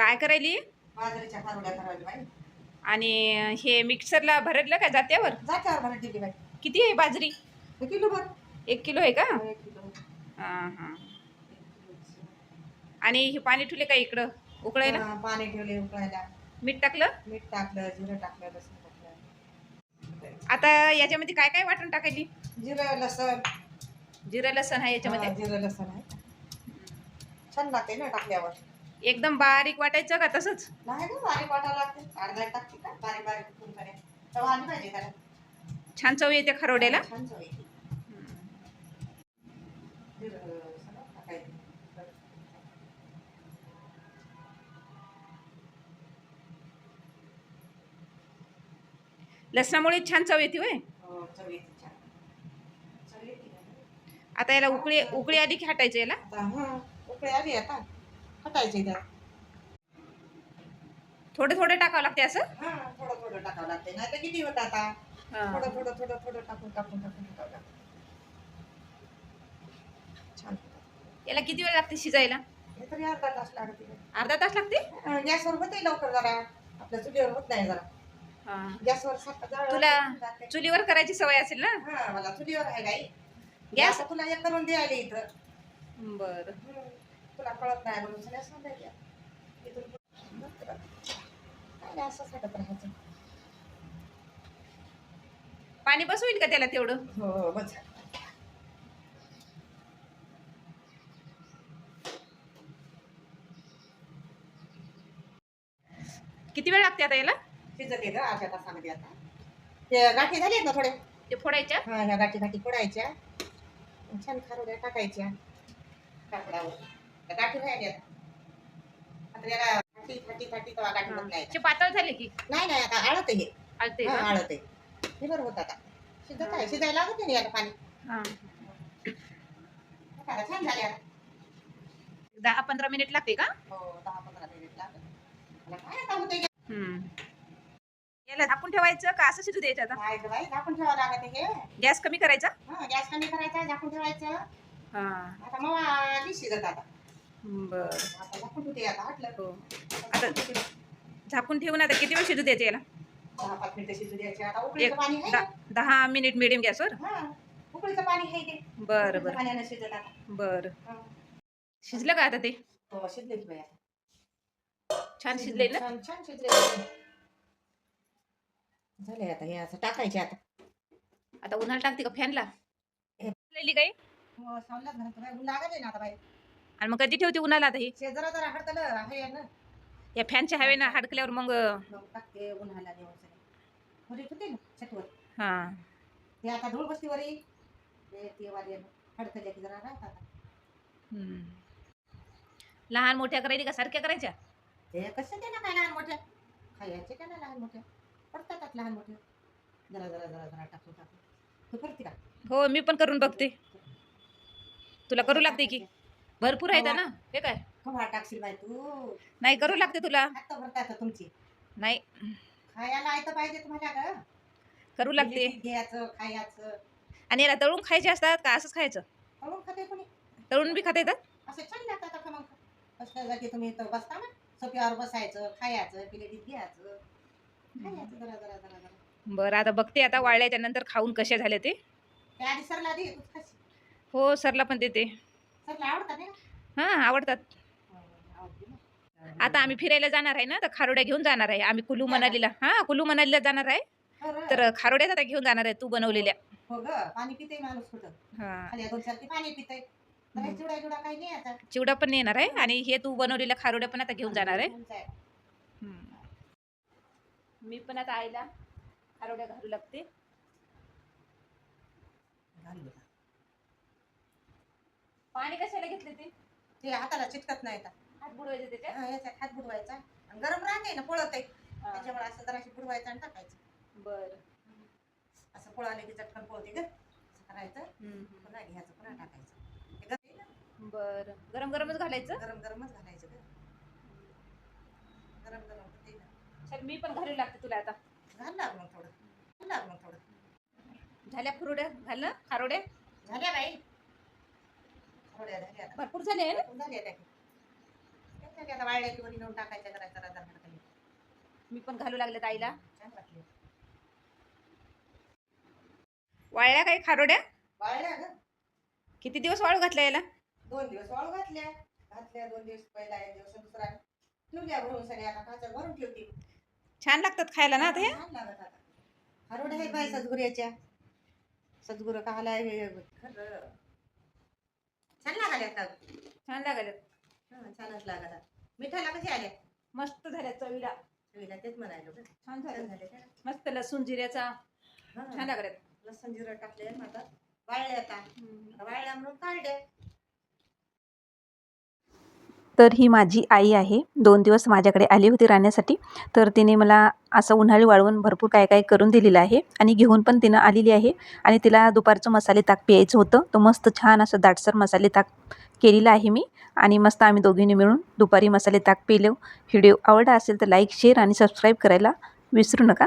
काय करायली? बाजरीच्या खारोड्या करायला बाई. आणि हे मिक्सरला भरडलं का जात्यावर? जात्यावर भरत दिली बाई. किती आहे बाजरी? एक किलो भर. एक किलो आहे का? एक किलो हां हां. आणि हे पाणी ठेवले का इकडं? उकळायला? हा, पाणी ठेवले उकळायला. मीठ टाकलं? मीठ टाकलं जिरं टाकलं लसूण टाकलं. आता याच्यामध्ये काय काय वाटून टाकायली? जिरं लसण. जिरं लसण आहे याच्यामध्ये. हा, जिरं लसण आहे. छान लागते ना टाकल्यावर. एकदम बारीक वाटायचं का तसंच नाही का बारीक वाटावं लागते अर्धा टाकते का बारीक बारीक उकळून करे तेव्हा आली पाहिजे त्याला छान चव येते खरोड्याला छान चव येते. जिरं सगळं टाकायचं. लसणामुळे छान चव येते होय हो, चव येते छान. चव येते ना. आता याला उकळी उकळी आली की हटायचं याला आता हा उकळी आली आता हटायची त्यात थोडं थोडं टाकावं लागते असं? हा थोडं थोडं टाकावं लागते नाही तर किती होत आता? हां. थोडं थोडं थोडं थोडं टाकून टाकून टाकून टाकावं लागतं छान. याला किती वेळ लागते शिजायला? हे तरी अर्धा तास लागते. अर्धा तास लागते? गॅसवर होते लवकर जरा. आपल्या चुलीवर होत नाही जरा. हां. गॅसवर सारखं जाळं तुला जाते. चुलीवर करायची सवय असेल ना? हा मला चुलीवर आहे गाई गॅस? तुला एक करून द्यायला इथं. बर. हम्म. तुला कळत नाही म्हणून सगळ्या इथून. काय नाही असं साठत राहायचं? पाणी बसवेल का त्याला तेवढं? हो हो बस. किती वेळ लागते आता याला? शिजत येतं अर्ध्या तासामध्ये आता. ते गाठी झाली ना थोडे? ते फोडायच्या? हा ह्या गाठी गाठी फोडायच्या. छान खारोड्या टाकायच्या. कापडावर. गाठी राहिल्या आता. याला फाटी फाटी फाटी तेव्हा गाठी होत नाही ते पातळ झाले की? नाही नाही आता आळत आहे. हे आलते हा? आळत आहे. हे बरं होत आता. शिजत आहे. शिजायला लागत नाही याला पाणी. हां. आता छान झाले आता. दहा पंधरा मिनिट लागते का? हो दहा पंधरा मिनिट लागत मला काय आता होते हम्म. याला झाकून ठेवायचं का असं शिजू द्यायचं आता? काय गं बाई झाकून ठेवावं लागत आहे हे. गॅस कमी करायचा? हा गॅस कमी करायचा झाकून ठेवायचं. हा. आता मग शिजत आता. बर. झाकून हो आता ठेवून आता किती वेळ शिजू द्यायचं याला? दहा मिनिटं एक द- दहा मिडियम गॅसवर? हा उकळीचं पाणी आहे ते. बर बर. पाण्यानं शिजत आता. बर. हा. शिजलं का आता ते? हो बाई आता. छान शिजले ना? छान छान शिजले झाले आता हे असं टाकायचे आता. आता उन्हाळा टाकते का फॅनला? काही हो सावलाच घरात बाई. ऊन लागले ना आता बाई. आणि मग कधी ठेवते उन्हाला आता ही? शेजारा जरा हडतलं आहे ना. या फॅनच्या हवेनं हाडकल्यावर मग मग टाकते उन्हाला नेऊन सगळं वरी होते ना छतवर. हा. ते आता धूळ ते ते की जरा हम्म. लहान मोठ्या करायची का सारख्या करायच्या? ते कसं ते ना काय लहान मोठ्या? खायचे का ना लहान मोठ्या? पडतात लहान मोठ्या जरा जरा जरा जरा टाकून टाकून. तू करते का? हो मी पण करून बघते. तुला करू लागते की? भरपूर आहेत ना. हे काय? टाकशील बाई तू. नाही करू लागते तुला. हात भरता येतं तुमची. नाही. खायला पाहिजे तुम्हाला ग. करू लागते. घ्यायचं खायचं. आणि याला तळून खायचे असतात का असंच खायचं? करून खाते कोणी? तळून बी खाता येतात असं छान लागतात आता मग. कसल्या जागी तुम्ही इथं बसता ना. सोप्यावर बसायचं खायचं प्लेटीत घ्यायचं. खायचं जरा जरा जरा जरा. बरं आता बघते आता वाळल्याच्या नंतर खाऊन कसे झाले ते. आधी सरला दे खाशी हो सरला पण देते. हां आवडतात. आता आम्ही फिरायला जाणार आहे ना तर खारोड्या घेऊन जाणार आहे. आम्ही कुलू मनालीला. हां कुलू मनालीला जाणार आहे? तर खारोड्याच आता घेऊन जाणार आहे तू बनवलेल्या. हो चिवडा पण येणार आहे. आणि हे तू बनवलेल्या खारोड्या पण आता घेऊन जाणार आहे. मी पण आता आईला खारोड्या घालू लागते. पाणी कशाला घेतले ते? ते हाताला चिटकत नाही आता. हात बुडवायचे त्याच्यात? हा, याच्यात हात बुडवायचा. आणि गरम राहते ना पळत आहे. हां. त्याच्यामुळे असं जराशी बुडवायचं आणि टाकायचं. बरं. असं पळाले की चटकन पळते ग. असं करायचं. हम्म. पुन्हा घ्यायचं पुन्हा टाकायचं. ते गरम आहे ना, बरं. गरम गरमच घालायचं? गरम गरमच घालायचं ग. गरम गरम होते ना. चल मी पण घालू लागते तुला आता. घाल लाग मग थोडं. घाल लाग मग थोडं. झाल्या खुरोड्या? घाल ना खारोड्या. झाल्या बाई. थोड्या झाल्या आता. भरपूर झाले आहे ना झाल्या त्या आता? वाळल्या नेऊन टाकायच्या करायचा रदार खाली. मी पण घालू लागले ताईला छान वाटले. वाळल्या काही खारोड्या? वाळल्या ग. किती दिवस वाळू घातल्या याला? दोन दिवस वाळू घातल्या. घातल्या दोन दिवस पहिला एक दिवस दुसरा ठेवल्या भरून सगळ्या आता भरून ठेवते. छान लागतात खायला ना आता हे? छान लागत आता. हरवड्या हे बाय सदगुऱ्याच्या सदगुरं खायला हे? खरं. छान लागाल्या का छान लागले. हं, छानच लागत मिठाला कशी आल्या मस्त झाल्या चवीला. चवीला तेच म्हणायलो. छान छान झालं झाले का? मस्त लसूण जिऱ्याचा. हं. छान लागल्यात. लसूण जिरं टाकले आता. वाळले आता. वाळल्या म्हणून काढले. तर ही माझी आई आहे. दोन दिवस माझ्याकडे आली होती राहण्यासाठी. तर तिने मला असं उन्हाळी वाळवून भरपूर काय काय करून दिलेलं आहे आणि घेऊन पण तिनं आलेली आहे. आणि तिला दुपारचं मसाले ताक प्यायचं होतं. तर मस्त छान असं दाटसर मसाले ताक केलेलं आहे मी. आणि मस्त आम्ही दोघींनी मिळून दुपारी मसाले ताक पिलो. व्हिडिओ आवडला असेल तर लाईक शेअर आणि सबस्क्राईब करायला विसरू नका.